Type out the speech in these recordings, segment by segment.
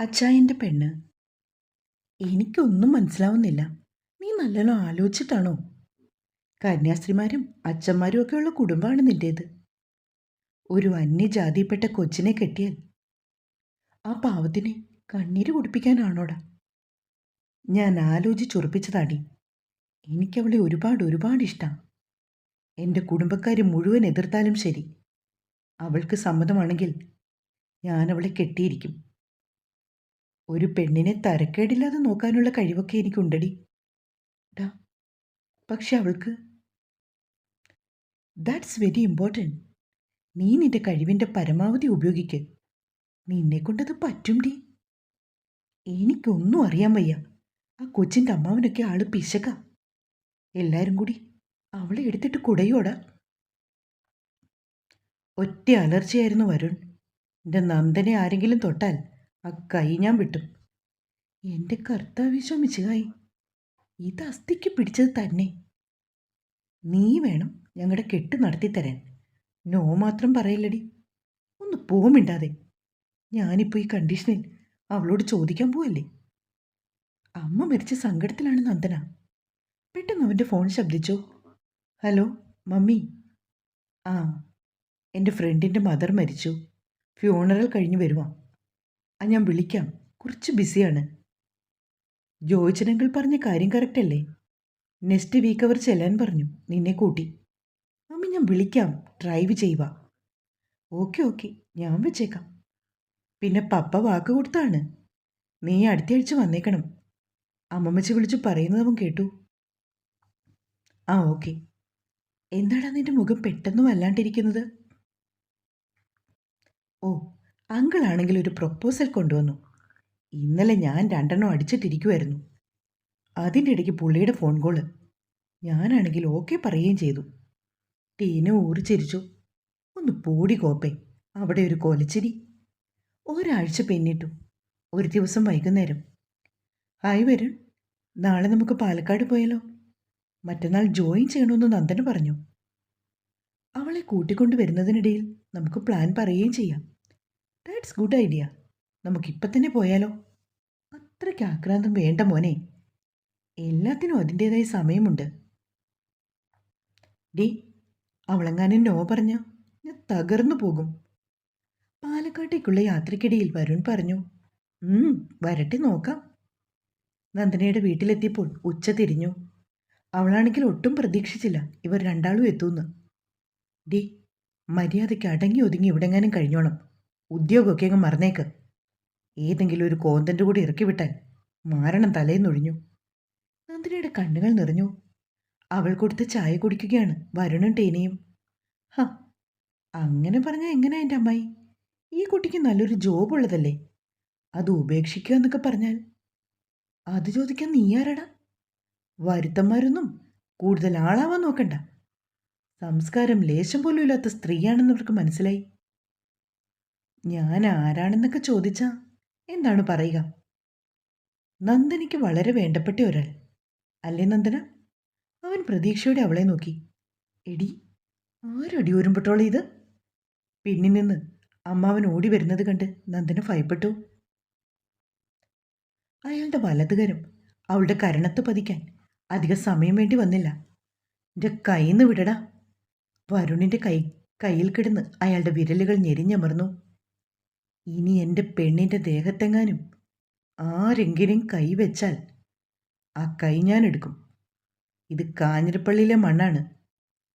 അച്ചായന്റെ പെണ്ണ്. എനിക്കൊന്നും മനസ്സിലാവുന്നില്ല. നീ നല്ലോണം ആലോചിച്ചിട്ടാണോ? കന്യാസ്ത്രീമാരും അച്ഛന്മാരും ഒക്കെയുള്ള കുടുംബമാണ് നിന്റേത് ഒരു അന്യജാതിയിൽപ്പെട്ട കൊച്ചിനെ കെട്ടിയാൽ ആ പാവത്തിനെ കണ്ണീര് കുടിപ്പിക്കാനാണോടാ? ഞാൻ ആലോചിച്ചുറപ്പിച്ചതാടി എനിക്കവളെ ഒരുപാട് ഒരുപാട് ഇഷ്ടമാണ് എന്റെ കുടുംബക്കാർ മുഴുവൻ എതിർത്താലും ശരി. അവൾക്ക് സമ്മതമാണെങ്കിൽ ഞാനവളെ കെട്ടിയിരിക്കും. ഒരു പെണ്ണിനെ തരക്കേടില്ലാതെ നോക്കാനുള്ള കഴിവൊക്കെ എനിക്കുണ്ടടി. പക്ഷെ അവൾക്ക് ദാറ്റ്സ് വെരി ഇമ്പോർട്ടന്റ് നീ നിന്റെ കഴിവിന്റെ പരമാവധി ഉപയോഗിക്ക്. നിന്നെ കൊണ്ടത് പറ്റും ഡി എനിക്കൊന്നും അറിയാൻ വയ്യ. ആ കൊച്ചിന്റെ അമ്മാവനൊക്കെ ആൾ പിശക. എല്ലാവരും കൂടി അവളെ എടുത്തിട്ട് കുടയോടാ. ഒറ്റ അലർച്ചയായിരുന്നു വരുൺ. എന്റെ നന്ദനെ ആരെങ്കിലും തൊട്ടാൽ ആ കൈ ഞാൻ വിട്ടും. എന്റെ കർത്താവ് ശമിച്ചുകായി ഇത് അസ്ഥിക്ക് പിടിച്ചത് തന്നെ. നീ വേണം ഞങ്ങളുടെ കെട്ട് നടത്തിത്തരാൻ നോ മാത്രം പറയില്ലടി. ഒന്ന് പോകുമിണ്ടാതെ ഞാനിപ്പോൾ ഈ കണ്ടീഷനിൽ അവളോട് ചോദിക്കാൻ പോവല്ലേ? അമ്മ മരിച്ച സങ്കടത്തിലാണ് നന്ദന. പെട്ടെന്ന് അവന്റെ ഫോൺ ശബ്ദിച്ചു. Hello mummy. ആ എന്റെ ഫ്രണ്ടിന്റെ മദർ മരിച്ചു. ഫ്യൂണറൽ കഴിഞ്ഞ് വരുവാ. ആ ഞാൻ വിളിക്കാം. കുറച്ച് ബിസിയാണ്. ജോയിച്ചനങ്ങൾ പറഞ്ഞ കാര്യം കറക്റ്റല്ലേ നെക്സ്റ്റ് വീക്ക് അവർ ചെല്ലാൻ പറഞ്ഞു. നിന്നെ കൂട്ടി. അമ്മ ഞാൻ വിളിക്കാം. ഡ്രൈവ് ചെയ്യുക ഓക്കെ ഓക്കെ ഞാൻ വെച്ചേക്കാം. പിന്നെ പപ്പ വാക്ക് കൊടുത്താണ്. നീ അടുത്ത ആഴ്ച വന്നേക്കണം. അമ്മമ്മച്ചി വിളിച്ച് പറയുന്നത് അവൻ കേട്ടു. ആ ഓക്കെ എന്താടാ നിന്റെ മുഖം പെട്ടെന്ന് അല്ലാണ്ടിരിക്കുന്നത് ഓ അങ്കിളാണെങ്കിൽ ഒരു പ്രപ്പോസൽ കൊണ്ടുവന്നു. ഇന്നലെ ഞാൻ രണ്ടെണ്ണം അടിച്ചിട്ടിരിക്കുമായിരുന്നു അതിന്റെ ഇടയ്ക്ക് പുള്ളിയുടെ ഫോൺ കോൾ ഞാനാണെങ്കിൽ ഓക്കെ പറയുകയും ചെയ്തു. ടീന ഊറിച്ചിരിച്ചു ഒന്ന് പോടി കോപ്പേ അവിടെ ഒരു കൊലച്ചിരി. ഒരാഴ്ച പിന്നിട്ടു. ഒരു ദിവസം വൈകുന്നേരം. ഹായ് വരുൺ നാളെ നമുക്ക് പാലക്കാട് പോയാലോ? മറ്റന്നാൾ ജോയിൻ ചെയ്യണമെന്ന് നന്ദന പറഞ്ഞു. അവളെ കൂട്ടിക്കൊണ്ടു വരുന്നതിനിടയിൽ നമുക്ക് പ്ലാൻ പറയുകയും ചെയ്യാം. ദാറ്റ്സ് ഗുഡ് ഐഡിയ നമുക്കിപ്പം തന്നെ പോയാലോ? അത്രയ്ക്ക് ആക്രാന്തം വേണ്ട മോനെ. എല്ലാത്തിനും അതിന്റേതായ സമയമുണ്ട്. ഡി അവളെങ്ങാനും നോ പറഞ്ഞ ഞാൻ തകർന്നു പോകും. പാലക്കാട്ടേക്കുള്ള യാത്രയ്ക്കിടയിൽ വരുൺ പറഞ്ഞു "ഉം, വരട്ടെ നോക്കാം. നന്ദനയുടെ വീട്ടിലെത്തിയപ്പോൾ ഉച്ച തിരിഞ്ഞു. അവളാണെങ്കിൽ ഒട്ടും പ്രതീക്ഷിച്ചില്ല ഇവർ രണ്ടാളും എത്തുമെന്ന് ഡി മര്യാദയ്ക്ക് അടങ്ങി ഒതുങ്ങി ഇവിടെങ്ങാനും കഴിഞ്ഞോണം. ഉദ്യോഗമൊക്കെ അങ്ങ് മറന്നേക്ക്. ഏതെങ്കിലും ഒരു കോന്തന്റെ കൂടി ഇറക്കി വിട്ടാൽ മാരണം തലേന്നൊഴിഞ്ഞു നന്ദിനിയുടെ കണ്ണുകൾ നിറഞ്ഞു. അവൾ കൊടുത്ത് ചായ കുടിക്കുകയാണ് വരുണും ടീനയും. ഹ അങ്ങനെ പറഞ്ഞാൽ എങ്ങനെ എന്റെ അമ്മായി? ഈ കുട്ടിക്ക് നല്ലൊരു ജോബ് ഉള്ളതല്ലേ? അത് ഉപേക്ഷിക്കുക എന്നൊക്കെ പറഞ്ഞാൽ. അത് ചോദിക്കാൻ നീ ആരടാ? വരുത്തന്മാരൊന്നും കൂടുതൽ ആളാവാൻ നോക്കണ്ട. സംസ്കാരം ലേശം പോലും ഇല്ലാത്ത സ്ത്രീയാണെന്ന് അവർക്ക് മനസ്സിലായി. ഞാൻ ആരാണെന്നൊക്കെ ചോദിച്ചാ എന്താണ് പറയുക? നന്ദനിക്ക് വളരെ വേണ്ടപ്പെട്ട ഒരാൾ. അല്ലേ നന്ദന? അവൻ പ്രതീക്ഷയോടെ അവളെ നോക്കി. എടി ആരടി ഒരുമ്പെട്ടോളെ ഇത്? പിന്നിൽ നിന്ന് അമ്മാവൻ ഓടി വരുന്നത് കണ്ട് നന്ദന ഭയപ്പെട്ടു. അയാളുടെ വലതുകരം അവളുടെ കരണത്ത് പതിക്കാൻ അധിക സമയം വേണ്ടി വന്നില്ല. എന്റെ കൈന്ന് വിടടാ. വരുണിന്റെ കൈ കയ്യിൽ കിടന്ന് അയാളുടെ വിരലുകൾ ഞെരിഞ്ഞമർന്നു. ഇനി എന്റെ പെണ്ണിന്റെ ദേഹത്തെങ്ങാനും ആരെങ്കിലും കൈവച്ചാൽ ആ കൈ ഞാൻ എടുക്കും. ഇത് കാഞ്ഞിരപ്പള്ളിയിലെ മണ്ണാണ്.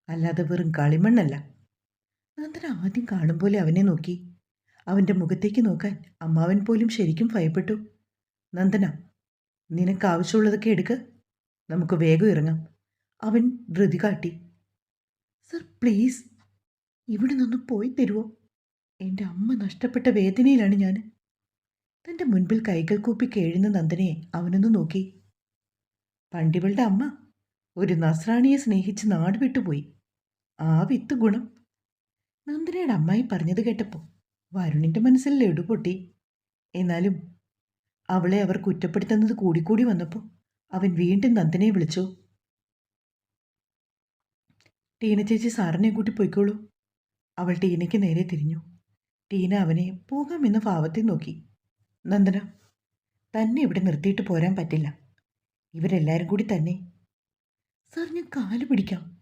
അല്ലാതെ വെറും കളിമണ്ണല്ല. നന്ദന ആദ്യം കാണും പോലെ അവനെ നോക്കി? അവന്റെ മുഖത്തേക്ക് നോക്കാൻ അമ്മാവൻ പോലും ശരിക്കും ഭയപ്പെട്ടു. നന്ദന നിനക്ക് ആവശ്യമുള്ളതൊക്കെ എടുക്ക്. നമുക്ക് വേഗം ഇറങ്ങാം. അവൻ ധൃതി കാട്ടി. സർ പ്ലീസ് ഇവിടെ നിന്ന് പോയി തരുമോ എന്റെ അമ്മ നഷ്ടപ്പെട്ട വേദനയിലാണ് ഞാൻ. തന്റെ മുൻപിൽ കൈകൾ കൂപ്പി കേഴുന്ന നന്ദനെ അവനൊന്ന് നോക്കി. പണ്ടിവളുടെ അമ്മ ഒരു നസ്രാണിയെ സ്നേഹിച്ച് നാട് വിട്ടുപോയി. ആ വിത്ത് ഗുണം. നന്ദനയുടെ അമ്മായി പറഞ്ഞത് കേട്ടപ്പോൾ വരുണിന്റെ മനസ്സിൽ ലടുപൊട്ടി എന്നാലും അവളെ അവർ കുറ്റപ്പെടുത്തുന്നത് കൂടിക്കൂടി വന്നപ്പോൾ അവൻ വീണ്ടും നന്ദനെ വിളിച്ചു. ടീന ചേച്ചി സാറിനെ കൂട്ടി പോയിക്കോളൂ. അവൾ ടീനയ്ക്ക് നേരെ തിരിഞ്ഞു. ടീന അവനെ പോകാമെന്ന ഭാവത്തിൽ നോക്കി. നന്ദന തന്നെ ഇവിടെ നിർത്തിയിട്ട് പോരാൻ പറ്റില്ല. ഇവരെല്ലാവരും കൂടി തന്നെ. സാർ ഞാൻ കാൽ പിടിക്കാം.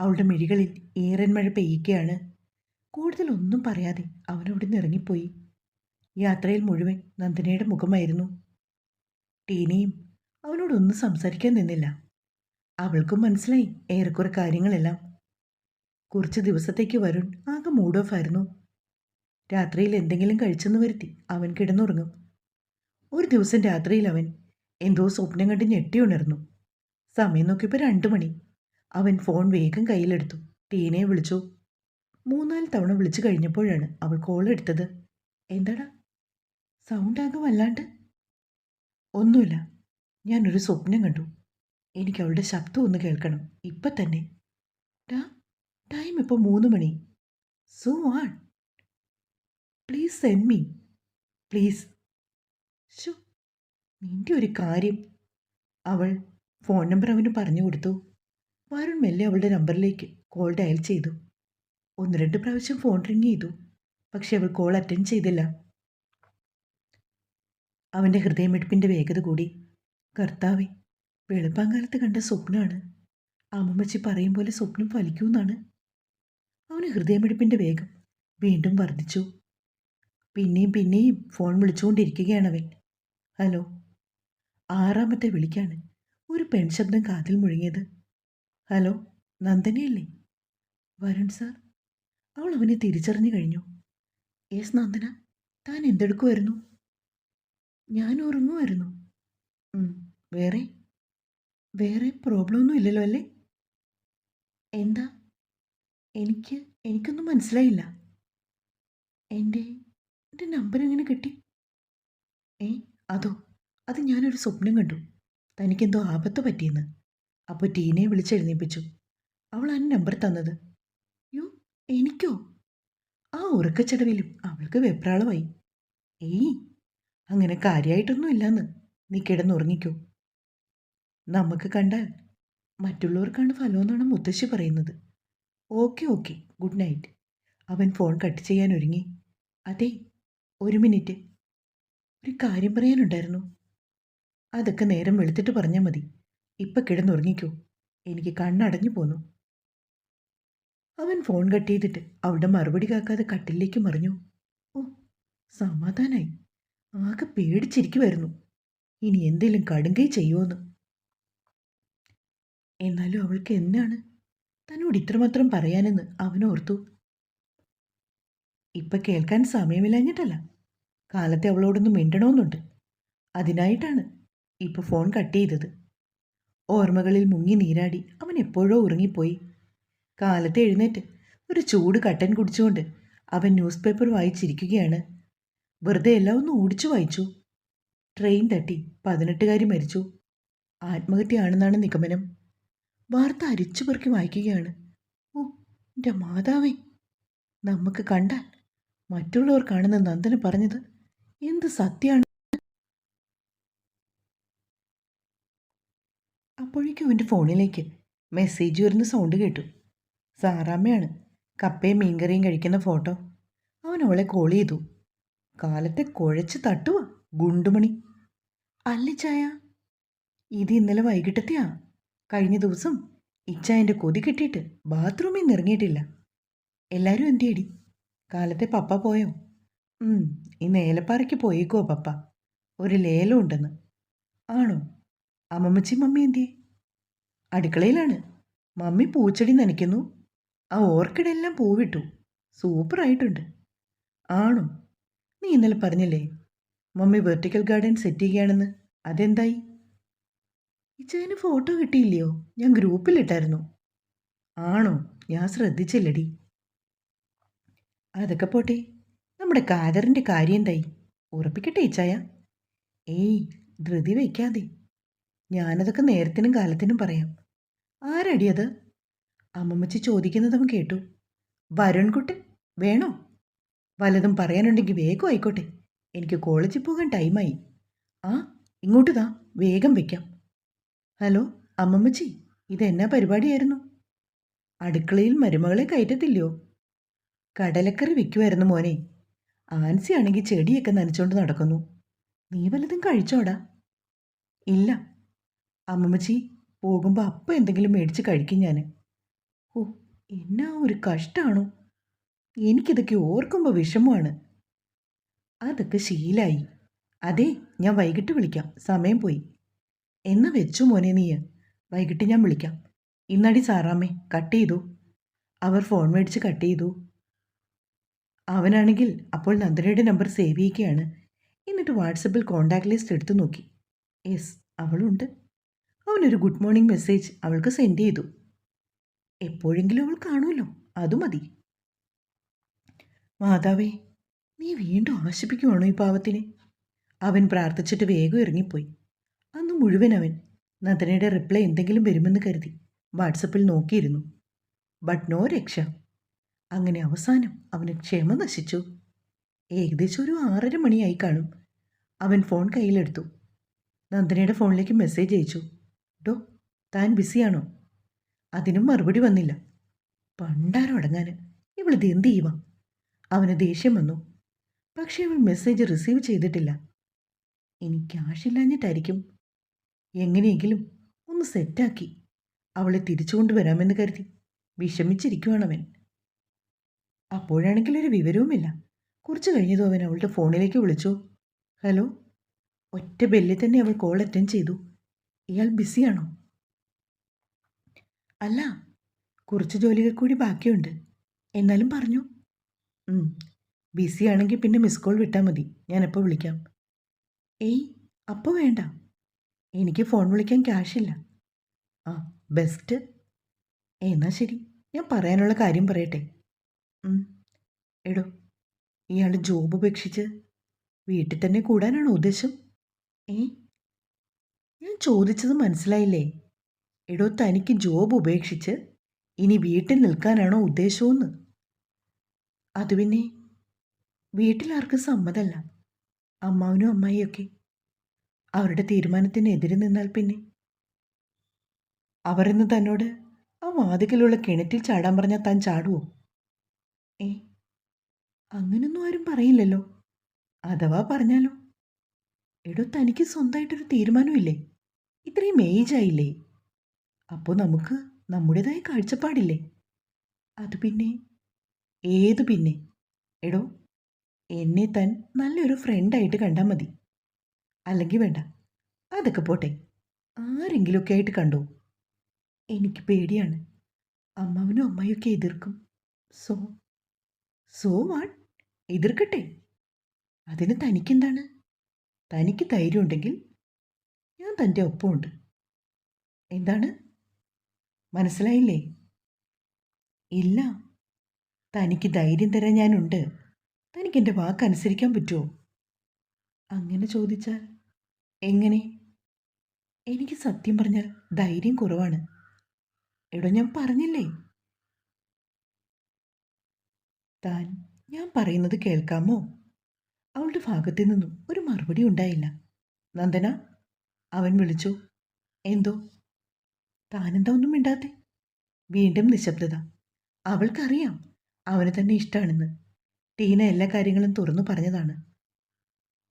അവളുടെ മിഴികളിൽ ഏറൻ മഴ പെയ്യുകയാണ്. കൂടുതൽ ഒന്നും പറയാതെ അവനവിടെ നിന്ന് ഇറങ്ങിപ്പോയി. യാത്രയിൽ മുഴുവൻ നന്ദനയുടെ മുഖമായിരുന്നു. ടീനയും അവനോടൊന്നും സംസാരിക്കാൻ നിന്നില്ല. അവൾക്കും മനസ്സിലായി ഏറെക്കുറെ കാര്യങ്ങളെല്ലാം. കുറച്ച് ദിവസത്തേക്ക് വരുൺ ആകെ മൂഡ് ഓഫ് ആയിരുന്നു. രാത്രിയിൽ എന്തെങ്കിലും കഴിച്ചെന്ന് വരുത്തി അവൻ കിടന്നുറങ്ങും. ഒരു ദിവസം രാത്രിയിൽ അവൻ എന്തോ സ്വപ്നം കണ്ട് ഞെട്ടി ഉണർന്നു. സമയം നോക്കിയപ്പോൾ രണ്ടു മണി. അവൻ ഫോൺ വേഗം കയ്യിലെടുത്തു. ടീനയെ വിളിച്ചു. മൂന്നാൽ തവണ വിളിച്ചു കഴിഞ്ഞപ്പോഴാണ് അവൾ കോൾ എടുത്തത്. എന്താടാ? സൗണ്ട് ആകെ വല്ലാണ്ട്. ഒന്നുമില്ല. ഞാനൊരു സ്വപ്നം കണ്ടു. എനിക്ക് അവളുടെ ശബ്ദം ഒന്ന് കേൾക്കണം. ഇപ്പം തന്നെ ടാ ഇപ്പോൾ മൂന്ന് മണി. So what? Please send me please show നിന്റെ ഒരു കാര്യം. അവൾ ഫോൺ നമ്പർ അവന് പറഞ്ഞു കൊടുത്തു. വരുൺ മെല്ലെ അവളുടെ നമ്പറിലേക്ക് കോൾ ഡയൽ ചെയ്തു. ഒന്ന് രണ്ട് പ്രാവശ്യം ഫോൺ റിങ് ചെയ്തു. പക്ഷെ അവൾ കോൾ അറ്റൻഡ് ചെയ്തില്ല. അവന്റെ ഹൃദയമെടുപ്പിന്റെ വേഗത കൂടി. കർത്താവെ വെളുപ്പാങ്കാലത്ത് കണ്ട സ്വപ്നമാണ് അമ്മമ്മച്ചി പറയും പോലെ സ്വപ്നം ഫലിക്കുമെന്നാണ്. അവന് ഹൃദയമെടുപ്പിന്റെ വേഗം വീണ്ടും വർദ്ധിച്ചു. പിന്നെയും പിന്നെയും ഫോൺ വിളിച്ചുകൊണ്ടിരിക്കുകയാണ് അവൻ. ഹലോ? ആറാമത്തെ വിളിക്കാണ്. ഒരു പെൺശബ്ദം കാതിൽ മുഴങ്ങിയത്. ഹലോ? നന്ദനയല്ലേ? വരുൺ സാർ അവൾ അവനെ തിരിച്ചറിഞ്ഞു കഴിഞ്ഞു. യെസ് നന്ദന താൻ എന്തെടുക്കുമായിരുന്നു ഞാൻ ഉറങ്ങുമായിരുന്നു വേറെ? വേറെ പ്രോബ്ലം ഒന്നും ഇല്ലല്ലോ അല്ലേ? എന്താ? എനിക്ക് എനിക്കൊന്നും മനസ്സിലായില്ല. എന്റെ എന്റെ നമ്പർ എങ്ങനെ കിട്ടി? ഏ അതോ? അത് ഞാനൊരു സ്വപ്നം കണ്ടു. തനിക്കെന്തോ ആപത്ത് പറ്റിയെന്ന്. അപ്പോൾ ടീനയെ വിളിച്ചെഴുന്നേപ്പിച്ചു അവൾ ആ നമ്പർ തന്നത്. യോ എനിക്കോ? ആ ഉറക്കച്ചടവിലും അവൾക്ക് വെപ്രാളമായി. ഏയ് അങ്ങനെ കാര്യമായിട്ടൊന്നും ഇല്ലെന്ന്. നീ കിടന്നുറങ്ങിക്കോ. നമുക്ക് കണ്ടാൽ മറ്റുള്ളവർക്കാണ് ഫലമെന്നാണ് മുത്തശ്ശി പറയുന്നത്. Okay okay. Good night. അവൻ ഫോൺ കട്ട് ചെയ്യാൻ ഒരുങ്ങി. അതെ ഒരു മിനിറ്റ്. ഒരു കാര്യം പറയാനുണ്ടായിരുന്നു. അതൊക്കെ നേരം വെളുത്തിട്ട് പറഞ്ഞാൽ മതി. ഇപ്പം കിടന്നുറങ്ങിക്കോ. എനിക്ക് കണ്ണടഞ്ഞു പോന്നു. അവൻ ഫോൺ കട്ട് ചെയ്തിട്ട് അവിടെ മറുപടി കാക്കാതെ കട്ടിലേക്ക് മറിഞ്ഞു. ഓ സമാധാനായി. ആകെ പേടിച്ചിരിക്കുമായിരുന്നു ഇനി എന്തെങ്കിലും കടുങ്കൈ ചെയ്യുമോന്ന് എന്നാലും അവൾക്ക് എന്താണ് തന്നോട് ഇത്രമാത്രം പറയാനെന്ന് അവനോർത്തു. ഇപ്പം കേൾക്കാൻ സമയമില്ലാഞ്ഞിട്ടല്ല. കാലത്തെ അവളോടൊന്ന് മിണ്ടണമെന്നുണ്ട് അതിനായിട്ടാണ് ഇപ്പോൾ ഫോൺ കട്ട് ചെയ്തത്. ഓർമ്മകളിൽ മുങ്ങി നീരാടി അവൻ എപ്പോഴോ ഉറങ്ങിപ്പോയി. കാലത്തെ എഴുന്നേറ്റ് ഒരു ചൂട് കട്ടൻ കുടിച്ചുകൊണ്ട് അവൻ ന്യൂസ് പേപ്പർ വായിച്ചിരിക്കുകയാണ്. വെറുതെ എല്ലാം ഒന്ന് ഓടിച്ചു വായിച്ചു. ട്രെയിൻ തട്ടി. പതിനെട്ടുകാരി മരിച്ചു. ആത്മഹത്യയാണെന്നാണ് നിഗമനം. വാർത്ത അരിച്ചു പെറുക്കി വായിക്കുകയാണ്. ഓ എന്റെ മാതാവേ. നമുക്ക് കണ്ടാൽ മറ്റുള്ളവർ കാണുന്ന നന്ദന പറഞ്ഞത് എന്ത് സത്യമാണ് അപ്പോഴേക്കും അവന്റെ ഫോണിലേക്ക് മെസ്സേജ് വരുന്ന സൗണ്ട് കേട്ടു. സാറാമ്മയാണ് കപ്പയും മീൻകറിയും കഴിക്കുന്ന ഫോട്ടോ അവൻ അവളെ കോൾ ചെയ്തു. കാലത്തെ കുഴച്ച് തട്ടുക ഗുണ്ടുമണി. അല്ലിച്ചായ ഇത് ഇന്നലെ വൈകിട്ടത്തെയാ. കഴിഞ്ഞ ദിവസം ഇച്ചായന്റെ കൊതി കിട്ടിയിട്ട് ബാത്റൂമിൽ നിന്ന് ഇറങ്ങിയിട്ടില്ല. എല്ലാവരും എന്തിയടി? കാലത്തെ പപ്പ പോയോ? ഉം, ഇന്ന് ഏലപ്പാറയ്ക്ക് പോയേക്കോ പപ്പ. ഒരു ലേലം ഉണ്ടെന്ന്. ആണോ? അമ്മമ്മച്ചി മമ്മി എന്തേ അടുക്കളയിലാണ്. മമ്മി പൂച്ചെടി നനയ്ക്കുന്നു. ആ ഓർക്കിഡെല്ലാം പൂവിട്ടു. സൂപ്പറായിട്ടുണ്ട്. ആണോ? നീ ഇന്നലെ പറഞ്ഞില്ലേ മമ്മി വെർട്ടിക്കൽ ഗാർഡൻ സെറ്റ് ചെയ്യുകയാണെന്ന്. അതെന്തായി? ഇച്ചതിന് ഫോട്ടോ കിട്ടിയില്ലയോ? ഞാൻ ഗ്രൂപ്പിലിട്ടായിരുന്നു. ആണോ? ഞാൻ ശ്രദ്ധിച്ചില്ലടി. അതൊക്കെ പോട്ടെ. നമ്മുടെ കാതറിന്റെ കാര്യം എന്തായി? ഉറപ്പിക്കട്ടെ ഇച്ചായ ഏയ് ധൃതി വയ്ക്കാതെ. ഞാനതൊക്കെ നേരത്തിനും കാലത്തിനും പറയാം. ആരടി അത്? അമ്മമ്മച്ചി ചോദിക്കുന്നത് കേട്ടു. വരുൺകുട്ടൻ വേണോ? വല്ലതും പറയാനുണ്ടെങ്കിൽ വേഗം ആയിക്കോട്ടെ. എനിക്ക് കോളേജിൽ പോകാൻ ടൈമായി. ആ ഇങ്ങോട്ട് താ വേഗം വയ്ക്കാം. ഹലോ അമ്മമ്മച്ചി ഇതെന്നാ പരിപാടിയായിരുന്നു? അടുക്കളയിൽ മരുമകളെ കയറ്റത്തില്ലയോ? കടലക്കറി വിൽക്കുമായിരുന്നു മോനെ. ആൻസി ആണെങ്കിൽ ചെടിയൊക്കെ നനച്ചുകൊണ്ട് നടക്കുന്നു. നീ വല്ലതും കഴിച്ചോടാ. ഇല്ല. അമ്മമ്മച്ചി പോകുമ്പോൾ അപ്പം എന്തെങ്കിലും മേടിച്ച് കഴിക്കും ഞാൻ ഓ എന്നാ ഒരു കഷ്ടമാണോ എനിക്കിതൊക്കെ ഓർക്കുമ്പോൾ വിഷമമാണ്. അതൊക്കെ ശീലായി. അതെ ഞാൻ വൈകിട്ട് വിളിക്കാം. സമയം പോയി. എന്നാ വെച്ചു മോനെ നീ. വൈകിട്ട് ഞാൻ വിളിക്കാം. ഇന്നടി സാറാമ്മേ കട്ട് ചെയ്തു? അവർ ഫോൺ മേടിച്ച് കട്ട് ചെയ്തു? അവനാണെങ്കിൽ അപ്പോൾ നന്ദനയുടെ നമ്പർ സേവ് ചെയ്യുകയാണ്. എന്നിട്ട് വാട്സപ്പിൽ കോണ്ടാക്ട് ലിസ്റ്റ് എടുത്തു നോക്കി. യെസ് അവളുണ്ട്. അവനൊരു ഗുഡ് മോർണിംഗ് മെസ്സേജ് അവൾക്ക് സെൻഡ് ചെയ്തു. എപ്പോഴെങ്കിലും അവൾ കാണുമല്ലോ അത് മതി. മാതാവേ നീ വീണ്ടും ആശിപ്പിക്കുവാണോ ഈ പാവത്തിനെ? അവൻ പ്രാർത്ഥിച്ചിട്ട് വേഗം ഇറങ്ങിപ്പോയി. അന്ന് മുഴുവൻ അവൻ നന്ദനയുടെ റിപ്ലൈ എന്തെങ്കിലും വരുമെന്ന് കരുതി വാട്സപ്പിൽ നോക്കിയിരുന്നു. ബട്ട് നോ രക്ഷ. അങ്ങനെ അവസാനം അവന് ക്ഷമ നശിച്ചു. ഏകദേശം ഒരു ആറര മണിയായി കാണും. അവൻ ഫോൺ കയ്യിലെടുത്തു. നന്ദനയുടെ ഫോണിലേക്ക് മെസ്സേജ് അയച്ചു. ഡോ താൻ ബിസിയാണോ? അതിനും മറുപടി വന്നില്ല. പണ്ടാരടങ്ങാൻ ഇവളിത് എന്ത് ചെയ്യുക അവന് ദേഷ്യം വന്നു. പക്ഷേ അവൾ മെസ്സേജ് റിസീവ് ചെയ്തിട്ടില്ല. ഇനി ക്യാഷ് ഇല്ലാഞ്ഞിട്ടായിരിക്കും എങ്ങനെയെങ്കിലും ഒന്ന് സെറ്റാക്കി. അവളെ തിരിച്ചു കൊണ്ടുവരാമെന്ന് കരുതി വിഷമിച്ചിരിക്കുവാണവൻ. അപ്പോഴാണെങ്കിൽ ഒരു വിവരവുമില്ല. കുറച്ച് കഴിഞ്ഞതും അവൻ അവളുടെ ഫോണിലേക്ക് വിളിച്ചു. ഹലോ ഒറ്റ ബെല്ലിൽ തന്നെ അവൾ കോൾ അറ്റൻഡ് ചെയ്തു. ഇയാൾ ബിസിയാണോ അല്ല കുറച്ച് ജോലികൾ കൂടി ബാക്കിയുണ്ട്. എന്നാലും പറഞ്ഞു. ബിസിയാണെങ്കിൽ പിന്നെ മിസ് കോൾ വിട്ടാൽ മതി. ഞാൻ എപ്പോൾ വിളിക്കാം. ഏയ് അപ്പോൾ വേണ്ട. എനിക്ക് ഫോൺ വിളിക്കാൻ ക്യാഷില്ല ആ ബെസ്റ്റ് എന്നാൽ ശരി. ഞാൻ പറയാനുള്ള കാര്യം പറയട്ടെ. എടോ ഇയാൾ ജോബ് ഉപേക്ഷിച്ച് വീട്ടിൽ തന്നെ കൂടാനാണോ ഉദ്ദേശം? ഏ? ഞാൻ ചോദിച്ചത് മനസ്സിലായില്ലേ? എടോ തനിക്ക് ജോബ് ഉപേക്ഷിച്ച് ഇനി വീട്ടിൽ നിൽക്കാനാണോ ഉദ്ദേശമെന്ന് അത് പിന്നെ വീട്ടിലാർക്കും സമ്മതമല്ല അമ്മാവനും അമ്മായിയൊക്കെ അവരുടെ തീരുമാനത്തിനെതിരെ നിന്നാൽ പിന്നെ? അവരെന്ന് തന്നോട് ആ വാതിക്കലുള്ള കിണറ്റിൽ ചാടാൻ പറഞ്ഞാൽ താൻ ചാടുവോ? ഏ അങ്ങനൊന്നും ആരും പറയില്ലല്ലോ. അഥവാ പറഞ്ഞാലോ. എടോ തനിക്ക് സ്വന്തമായിട്ടൊരു തീരുമാനമില്ലേ? ഇത്രയും ഏജ് ആയില്ലേ അപ്പോൾ നമുക്ക് നമ്മുടേതായ കാഴ്ചപ്പാടില്ലേ? അത് പിന്നെ? ഏത് പിന്നെ? എടോ എന്നെ താൻ നല്ലൊരു ഫ്രണ്ടായിട്ട് കണ്ടാൽ മതി. അല്ലെങ്കിൽ വേണ്ട. അതൊക്കെ പോട്ടെ. ആരെങ്കിലുമൊക്കെ ആയിട്ട് കണ്ടോ? എനിക്ക് പേടിയാണ്. അമ്മാവനും അമ്മയൊക്കെ എതിർക്കും. സോ സോ വാട്ട് എതിർക്കട്ടെ. അതിന് തനിക്കെന്താണ്? തനിക്ക് ധൈര്യം ഉണ്ടെങ്കിൽ ഞാൻ തന്റെ ഒപ്പമുണ്ട്. എന്താണ്? മനസ്സിലായില്ലേ? ഇല്ല. തനിക്ക് ധൈര്യം തരാൻ ഞാനുണ്ട്. തനിക്ക് എന്റെ വാക്കനുസരിക്കാൻ പറ്റുമോ? അങ്ങനെ ചോദിച്ചാൽ എങ്ങനെ? എനിക്ക് സത്യം പറഞ്ഞാൽ ധൈര്യം കുറവാണ്. എവിടെ ഞാൻ പറഞ്ഞില്ലേ? താൻ ഞാൻ പറയുന്നത് കേൾക്കാമോ? അവളുടെ ഭാഗത്തു നിന്നും ഒരു മറുപടി ഉണ്ടായില്ല. നന്ദന അവൻ വിളിച്ചു. എന്തോ? താനെന്താ ഒന്നും മിണ്ടാത്തെ? വീണ്ടും നിശബ്ദത. അവൾക്കറിയാം അവന് തന്നെ ഇഷ്ടമാണെന്ന് ടീന എല്ലാ കാര്യങ്ങളും തുറന്നു പറഞ്ഞതാണ്.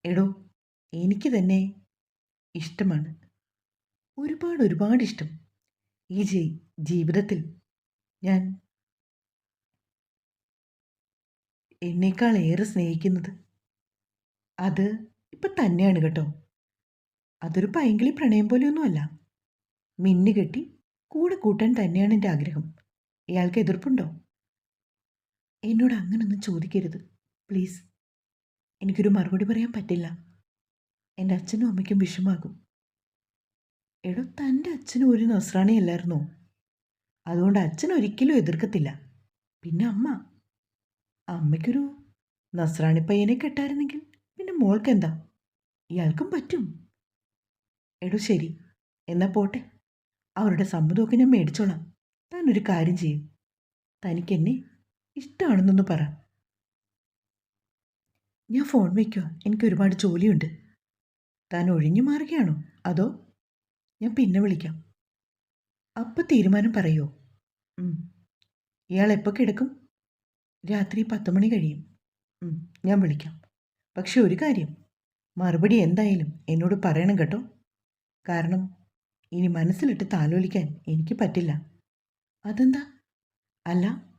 എടോ എനിക്ക് തന്നെ ഇഷ്ടമാണ്. ഒരുപാട് ഒരുപാട് ഇഷ്ടം. ഈ ജീവിതത്തിൽ ഞാൻ എന്നേക്കാൾ ഏറെ സ്നേഹിക്കുന്നത്. അത് ഇപ്പം തന്നെയാണ് കേട്ടോ. അതൊരു പൈങ്കിളി പ്രണയം പോലെയൊന്നുമല്ല. മിന്നു കെട്ടി കൂടെ കൂട്ടാൻ തന്നെയാണ് എന്റെ ആഗ്രഹം. ഇയാൾക്ക് എതിർപ്പുണ്ടോ? എന്നോട് അങ്ങനൊന്നും ചോദിക്കരുത്. പ്ലീസ്. എനിക്കൊരു മറുപടി പറയാൻ പറ്റില്ല. എന്റെ അച്ഛനും അമ്മയ്ക്കും വിഷമാകും. എടോ തന്റെ അച്ഛനും ഒരു നസ്രാണിയല്ലായിരുന്നോ? അതുകൊണ്ട് അച്ഛൻ ഒരിക്കലും എതിർക്കത്തില്ല. പിന്നെ അമ്മ? അമ്മയ്ക്കൊരു നസ്രാണി പയ്യനെ കെട്ടായിരുന്നെങ്കിൽ പിന്നെ മോൾക്ക് എന്താ ഇയാൾക്കും പറ്റും. എടോ ശരി എന്നാ പോട്ടെ. അവരുടെ സമ്മതമൊക്കെ ഞാൻ മേടിച്ചോളാം. താൻ ഒരു കാര്യം ചെയ്യും. തനിക്കെന്നെ ഇഷ്ടമാണെന്നൊന്ന് പറ. ഞാൻ ഫോൺ വയ്ക്കുക എനിക്ക് ഒരുപാട് ജോലിയുണ്ട്. താൻ ഒഴിഞ്ഞു മാറുകയാണോ? അതോ ഞാൻ പിന്നെ വിളിക്കാം. അപ്പം തീരുമാനം പറയുമോ. ഇയാൾ എപ്പോൾ കിടക്കും? രാത്രി പത്ത് മണി കഴിയും. ഞാൻ വിളിക്കാം. പക്ഷെ ഒരു കാര്യം മറുപടി എന്തായാലും എന്നോട് പറയണം കേട്ടോ. കാരണം ഇനി മനസ്സിലിട്ട് താലോലിക്കാൻ എനിക്ക് പറ്റില്ല. അതെന്താ? അല്ല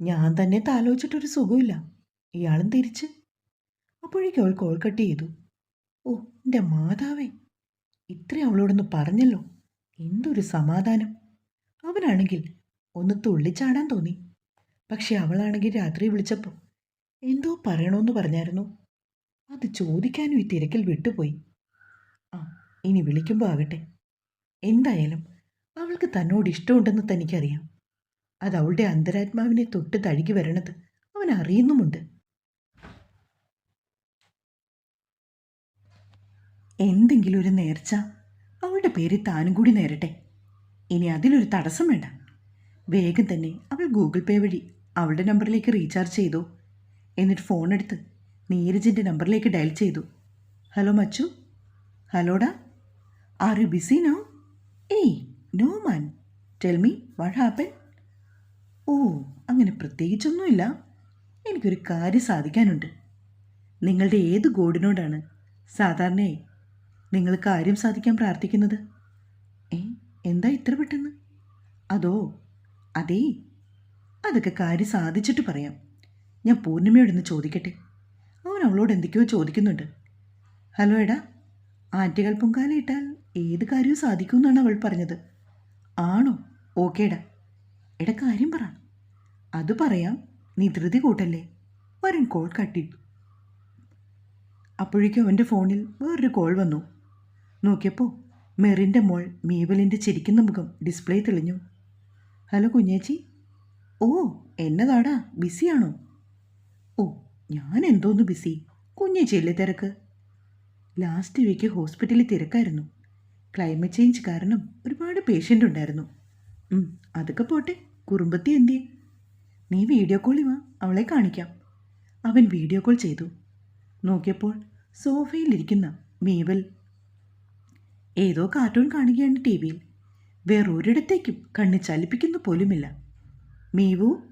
ഞാൻ തന്നെ താലോചിച്ചിട്ടൊരു സുഖമില്ല ഇയാളും തിരിച്ച്. അപ്പോഴേക്കും അവൾ കോൾ കട്ട് ചെയ്തു. ഓ എന്റെ മാതാവേ ഇത്ര അവളോടൊന്ന് പറഞ്ഞല്ലോ. എന്തൊരു സമാധാനം. അവനാണെങ്കിൽ ഒന്ന് തുള്ളിച്ചാടാൻ തോന്നി. പക്ഷെ അവളാണെങ്കിൽ രാത്രി വിളിച്ചപ്പോൾ എന്തോ പറയണമെന്ന് പറഞ്ഞായിരുന്നു. അത് ചോദിക്കാനും ഈ തിരക്കിൽ വിട്ടുപോയി. ആ ഇനി വിളിക്കുമ്പോൾ ആകട്ടെ. എന്തായാലും അവൾക്ക് തന്നോട് ഇഷ്ടമുണ്ടെന്ന് തനിക്കറിയാം. അത് അവളുടെ അന്തരാത്മാവിനെ തൊട്ട് തഴുകി വരണത് അവൻ അറിയുന്നുമുണ്ട്. എന്തെങ്കിലും ഒരു നേർച്ച അവളുടെ പേര് താനും കൂടി നേരട്ടെ. ഇനി അതിലൊരു തടസ്സം വേണ്ട. വേഗം തന്നെ അവൾ ഗൂഗിൾ പേ വഴി അവളുടെ നമ്പറിലേക്ക് റീചാർജ് ചെയ്തു. എന്നിട്ട് ഫോൺ എടുത്ത് നീരജിന്റെ നമ്പറിലേക്ക് ഡയൽ ചെയ്തു. ഹലോ മച്ചു. ഹലോടാ ആർ യു ബിസി നോ ഏയ് no man tell me what happen oh അങ്ങനെ പ്രത്യേകിച്ചൊന്നുമില്ല. എനിക്കൊരു കാര്യം സാധിക്കാനുണ്ട്. നിങ്ങളുടെ ഏത് ഗോഡിനോടാണ് സാധാരണയായി നിങ്ങൾ കാര്യം സാധിക്കാൻ പ്രാർത്ഥിക്കുന്നത്? ഏ എന്താ ഇത്ര പെട്ടെന്ന്? അതോ അതേ അതൊക്കെ കാര്യം സാധിച്ചിട്ട് പറയാം. ഞാൻ പൂർണിമയോടൊന്ന് ചോദിക്കട്ടെ? അവൻ അവളോട് എന്തൊക്കെയോ ചോദിക്കുന്നുണ്ട്. ഹലോ എടാ ആറ്റുകൾ പൊങ്കാലയിട്ടാൽ ഏത് കാര്യവും സാധിക്കുമെന്നാണ് അവൾ പറഞ്ഞത്. ആണോ? ഓക്കേടാ എടാ. കാര്യം പറ. അത് പറയാം നീ ധൃതി കൂട്ടല്ലേ? വരൻ കോൾ കട്ടിട്ടു അപ്പോഴേക്കും അവന്റെ ഫോണിൽ വേറൊരു കോൾ വന്നു. നോക്കിയപ്പോൾ മെറിന്റെ മോൾ മീവലിന്റെ ചിരിക്കുന്ന മുഖം ഡിസ്പ്ലേ തെളിഞ്ഞു. ഹലോ കുഞ്ഞേച്ചി. ഓ എന്നതാടാ ബിസിയാണോ? ഓ ഞാൻ എന്തോന്ന് ബിസി? കുഞ്ഞേച്ചിയല്ലേ തിരക്ക്. ലാസ്റ്റ് വീക്ക് ഹോസ്പിറ്റലിൽ തിരക്കായിരുന്നു. ക്ലൈമറ്റ് ചേഞ്ച് കാരണം ഒരുപാട് പേഷ്യന്റ് ഉണ്ടായിരുന്നു. അതൊക്കെ പോട്ടെ കുറുമ്പത്തി എന്തിയെ? നീ വീഡിയോ കോളിൽ വാ അവളെ കാണിക്കാം. അവൻ വീഡിയോ കോൾ ചെയ്തു. നോക്കിയപ്പോൾ സോഫയിലിരിക്കുന്ന മീവൽ. ഏതോ കാർട്ടൂൺ കാണുകയാണ് ടി വിയിൽ. വേറൊരിടത്തേക്കും കണ്ണ് ചലിപ്പിക്കുന്നു പോലുമില്ല. മീവു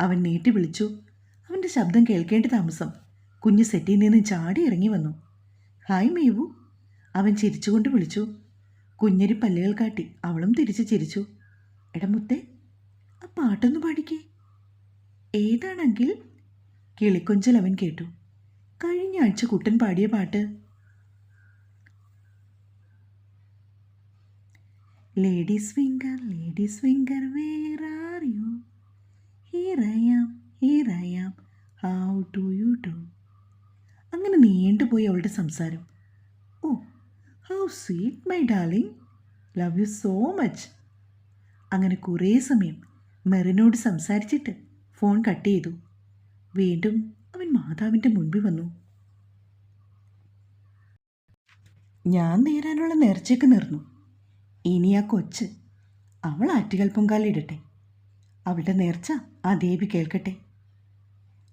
അവൻ നീട്ടി വിളിച്ചു. അവന്റെ ശബ്ദം കേൾക്കേണ്ട താമസം. കുഞ്ഞ് സെറ്റിൽ നിന്ന് ചാടി ഇറങ്ങി വന്നു. ഹായ് മീവു അവൻ ചിരിച്ചുകൊണ്ട് വിളിച്ചു. കുഞ്ഞരി പല്ലുകൾ കാട്ടി അവളും തിരിച്ച് ചിരിച്ചു. എടമുത്തെ മുത്തേ ആ പാട്ടൊന്ന് പാടിക്കേ. ഏതാണെങ്കിൽ? കിളിക്കൊഞ്ചൽ അവൻ കേട്ടു. കഴിഞ്ഞ ആഴ്ച കുട്ടൻ പാടിയ പാട്ട്. Ladies finger ladies finger where here I am am how to you to അങ്ങനെ നീണ്ടുപോയി അവളുടെ സംസാരം. ഓ how sweet my darling love you so much അങ്ങനെ കുറേ സമയം മെറിനോട് സംസാരിച്ചിട്ട് ഫോൺ കട്ട് ചെയ്തു. വീണ്ടും അവൻ മാതാവിന്റെ മുൻപിൽ വന്നു. ഞാൻ നേരാനുള്ള നേർച്ചയ്ക്ക് നിർന്നു. ഇനി ആ കൊച്ച് അവൾ ആറ്റുകൽ പൊങ്കാലിടട്ടെ അവളുടെ നേർച്ച ആ ദേവി കേൾക്കട്ടെ.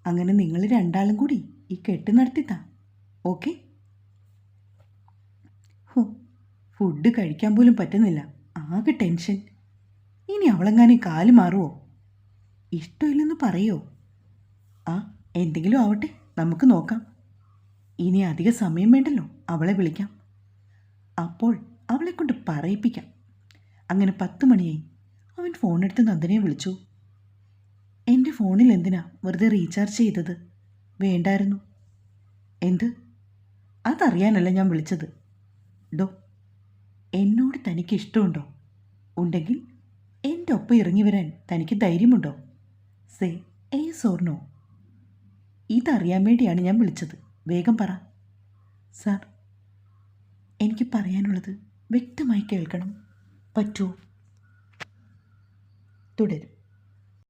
അങ്ങനെ നിങ്ങൾ രണ്ടാളും കൂടി ഈ കെട്ട് നടത്തിത്താ. ഓക്കെ? ഫുഡ് കഴിക്കാൻ പോലും പറ്റുന്നില്ല. ആകെ ടെൻഷൻ. ഇനി അവളെങ്ങാനും കാൽ മാറുമോ ഇഷ്ടമില്ലെന്ന് പറയോ? ആ എന്തെങ്കിലും ആവട്ടെ നമുക്ക് നോക്കാം. ഇനി അധിക സമയം വേണ്ടല്ലോ അവളെ വിളിക്കാം. അപ്പോൾ അവളെക്കൊണ്ട് പറയിപ്പിക്കാം. അങ്ങനെ പത്ത് മണിയായി. അവൻ ഫോണെടുത്ത് നന്ദനെ വിളിച്ചു. എന്റെ ഫോണിൽ എന്തിനാ വെറുതെ റീചാർജ് ചെയ്തത്? വേണ്ടായിരുന്നു. എന്ത്? അതറിയാനല്ല ഞാൻ വിളിച്ചത്. ഡോ എന്നോട് തനിക്ക് ഇഷ്ടമുണ്ടോ? ഉണ്ടെങ്കിൽ എന്റെ ഒപ്പം ഇറങ്ങി വരാൻ തനിക്ക് ധൈര്യമുണ്ടോ? സേ ഏ സോർണോ ഇതറിയാൻ വേണ്ടിയാണ് ഞാൻ വിളിച്ചത്. വേഗം പറ. സാർ എനിക്ക് പറയാനുള്ളത് വ്യക്തമായി കേൾക്കണം. പറ്റുമോ? തുടരും